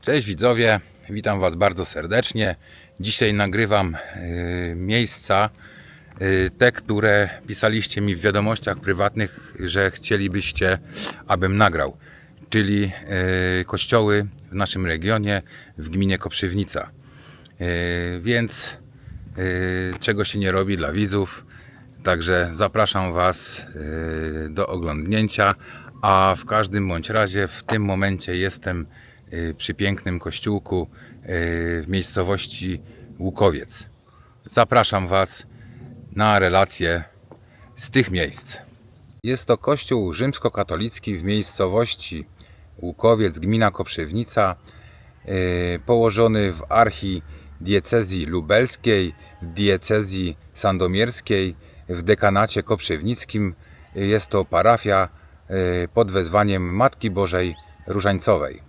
Cześć widzowie, witam Was bardzo serdecznie. Dzisiaj nagrywam y, miejsca, y, te, które pisaliście mi w wiadomościach prywatnych, że chcielibyście, abym nagrał, czyli y, kościoły w naszym regionie, w gminie Koprzywnica. Y, więc y, czego się nie robi dla widzów. Także zapraszam Was y, do oglądnięcia, a w każdym bądź razie w tym momencie jestem przy pięknym kościółku y, w miejscowości Łukowiec. Zapraszam Was na relacje z tych miejsc. Jest to kościół rzymskokatolicki w miejscowości Łukowiec, gmina Koprzywnica, yy, położony w archidiecezji lubelskiej, w diecezji sandomierskiej, w dekanacie koprzywnickim. Jest to parafia pod wezwaniem Matki Bożej Różańcowej.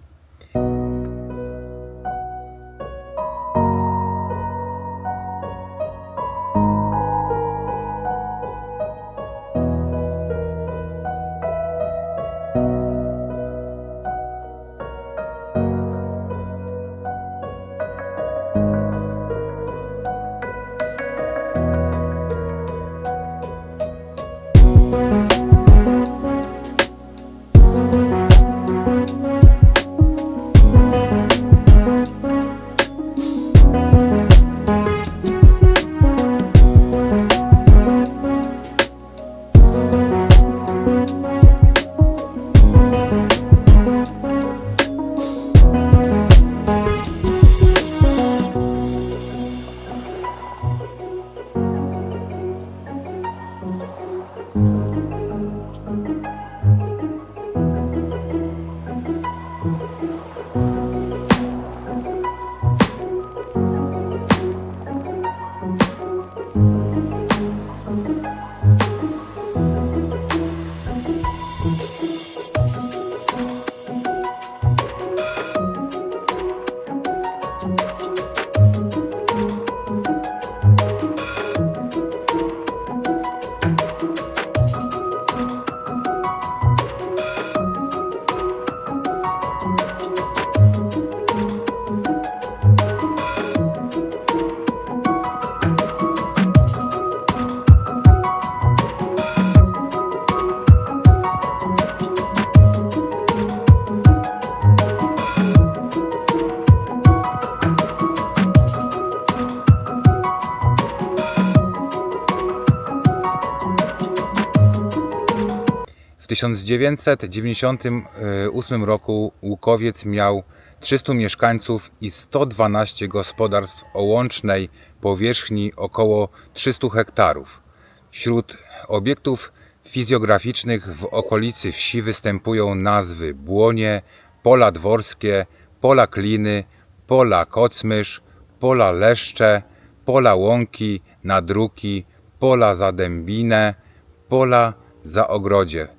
1998 roku Łukowiec miał 300 mieszkańców i 112 gospodarstw o łącznej powierzchni około 300 hektarów. Wśród obiektów fizjograficznych w okolicy wsi występują nazwy Błonie, Pola Dworskie, Pola Kliny, Pola Kocmysz, Pola Leszcze, Pola Łąki, Nadruki, Pola Zadębinę, Pola za Ogrodzie.